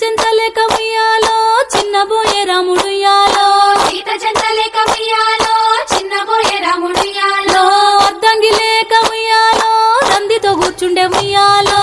చెంత లేక చిన్న బోయే రాముడు యాలో సీత చెంత లేక చిన్న బోయే రాముడు యాలో అద్దంగి లేక ఉయ్యాలో రందితో కూర్చుండే ఉయ్యాలో.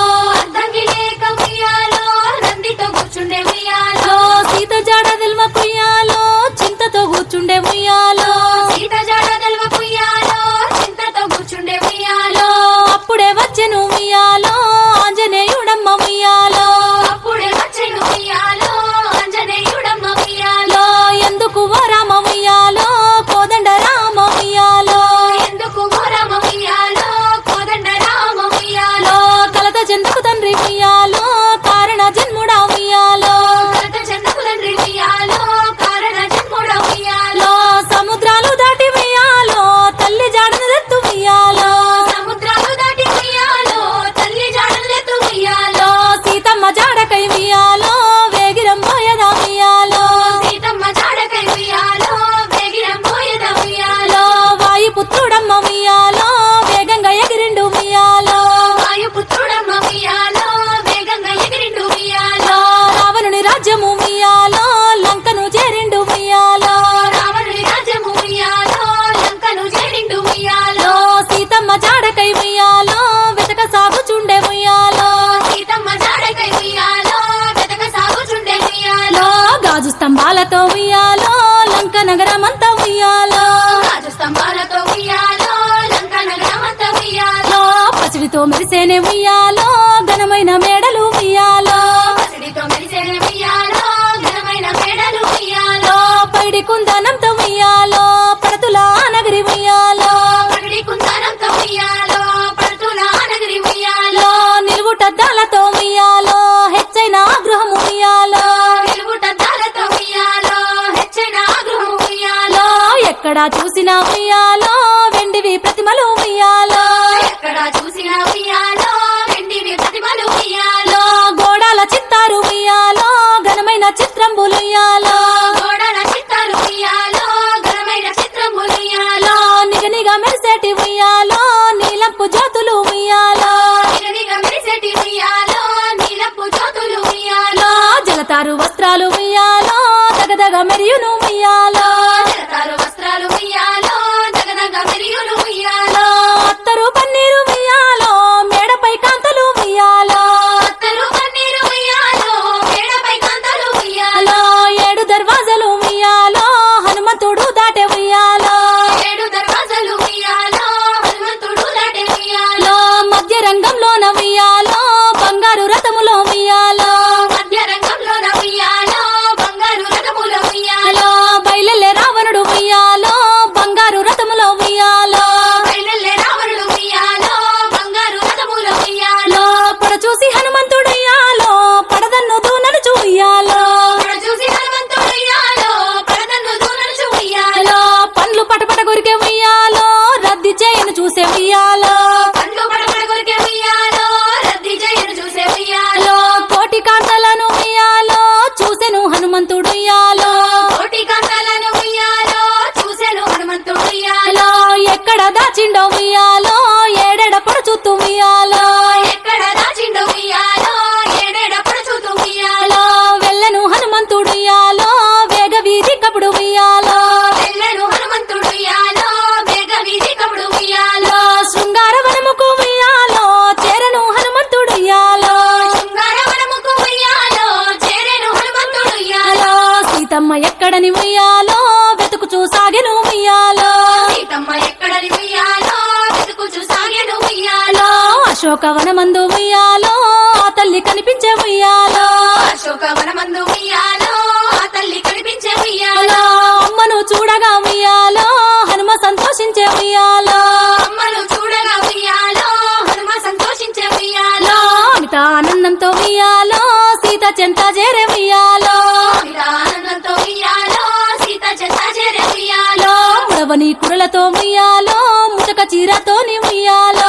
జాడకై మియాలో వేగిరం పోయదా మియాలో? సీతమ్మ జాడకై మియాలో వేగిరం పోయదా మియాలో? వాయు పుత్రుడమ్మ మియాలో వేగంగా ఎగిరిండు మియాలో? వాయు పుత్రుడమ్మ మియాలో వేగంగా ఎగిరిండు మియాలో? రావణుని రాజ్యము స్తంభాలతో ఉయ్యాలో లంక నగరమంతా ఉయ్యాలో. రాజస్తంభాలతో ఉయ్యాలో లంక నగరమంతా ఉయ్యాలో. పసిడితో మెరిసేనే ఉయ్యాలో ఘనమైన మేడలు ఉయ్యాలో. పసిడితో మెరిసేనే ఉయ్యాలో ఘనమైన మేడలు ఉయ్యాలో. పైడి కుందన ఎక్కడ చూసినా ఉయ్యాలో వెండివి ప్రతిమలు ఉయ్యాలో. ఎక్కడ చూసినా ఉయ్యాలో వెండివి ప్రతిమలు ఉయ్యాలో. గోడాల చిత్తారు ఉయ్యాలో ఘనమైన చిత్రం బులియాలో ఎక్కడ దాచిండో మియాలో? ఏడడ పొడుచు తుమియాలో అశోకవనమందు ఉయ్యాలో తల్లి కనిపించే ఉయ్యాలో. అశోకవనమందు ఉయ్యాలో తల్లి కనిపించే ఉయ్యాలో. అమ్మను చూడగా ఉయ్యాలో హనుమ సంతోషించే ఉయ్యాలో. అమ్మను చూడగా ఉయ్యాలో హనుమ సంతోషించే ఉయ్యాలో. అమిత ఆనందంతో ఉయ్యాలో సీత చెంత చేరే ఉయ్యాలో. ఆనందంతో ఉయ్యాలో సీత చెంత చేరే ఉయ్యాలో. కురలతో ఉయ్యాలో ముటక చీరతో ఉయ్యాలో.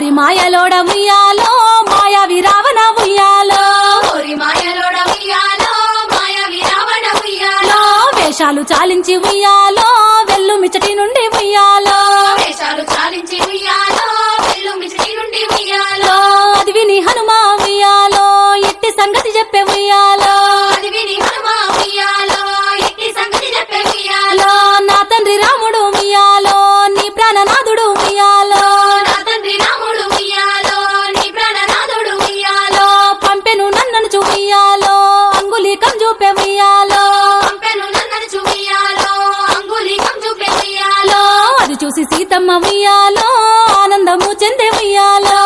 ఓరి మాయలోడ ఉయ్యాలో మాయావి రావణ ఉయ్యాలో. ఓరి మాయలోడ ఉయ్యాలో మాయ విరావణ ఉయ్యాలో. వేషాలు చాలించి ఉయ్యాలో వెల్లు మిచటి నుండి ఉయ్యాలో. వేషాలు చాలించి ఉయ్యాలో వెళ్ళు మిసిడి నుండి ఉయ్యాలో. అది విని హనుమా ఉయ్యాలో ఎట్టి సంగతి చెప్పే ఉయ్యాలో. సీతమ్మ ఉయ్యాలో ఆనందము చెందే ఉయ్యాలో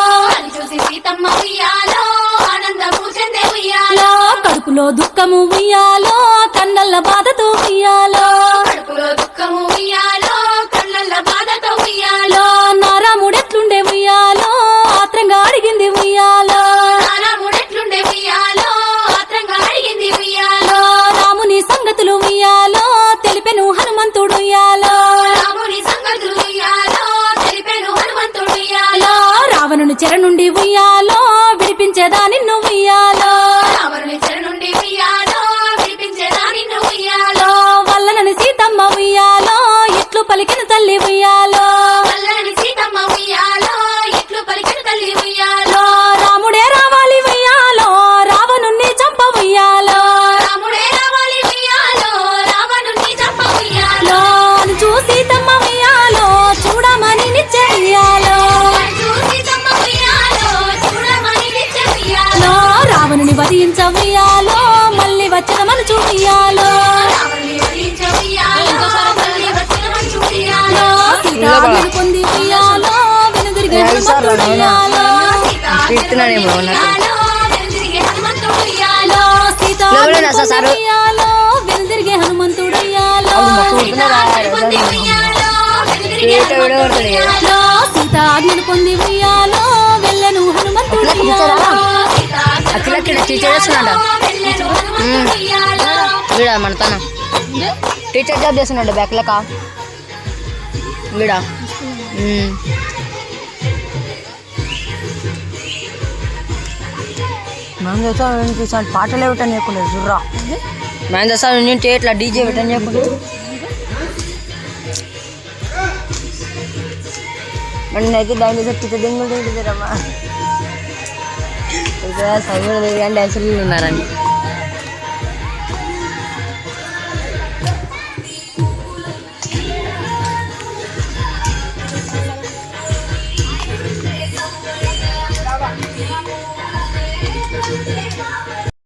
సీతమ్మ ఉయ్యాలో ఆనందము చెందే ఉయ్యాలో కడుపులో దుఃఖము ఉయ్యాలో కన్నల్ల బాధతో ఉయ్యాలో. కడుపులో దుఃఖము ఉయ్యాలో కళ్ళల్ల బాధతో ఉయ్యాలో. నారాముడెట్లుండే ఉయ్యాలో ఆత్రంగా అడిగింది ఉయ్యాలో. రావణుని చెర నుండి ఉయ్యాలో విడిపించేదా నిన్ను ఉయ్యాలో? రావణుని చెర నుండి ఉయ్యాలో విడిపించేదా నిన్ను ఉయ్యాలో? వల్లనని సీతమ్మ ఉయ్యాలో ఇట్లు పలికిన తల్లి ఉయ్యాలో? ఉయ్యాలో మళ్ళీ వచ్చిన మన చూపియాలో పొంది ఉయ్యాలో వెనుదిరిగి నాకు ఉయ్యాలో వెనుదిరిగే హనుమంతుడు ఉయ్యాలో సీతాన్ని ఎవరైనా సార్ పొంది ఉయ్యాలో వెళ్ళను హనుమంతుడు ఉయ్యాలో అఖిల అఖిల టీచర్ చేస్తున్నాడు? వీడ మన తన. టీచర్ జాబ్ చేస్తున్నాడు బ్యాక్ లెక్క. వీడ. మనం చేస్తా చూసాను పాటలే పెట్టని చేయకుండా జుర్రా. మనం చేస్తా నేను ఇట్లా డీజే పెట్టని నేనైతే డాన్స్ చేసే టీచర్ దింగులు దిగుతారమ్మా இது சைவ விவேகானந்த சிறுமி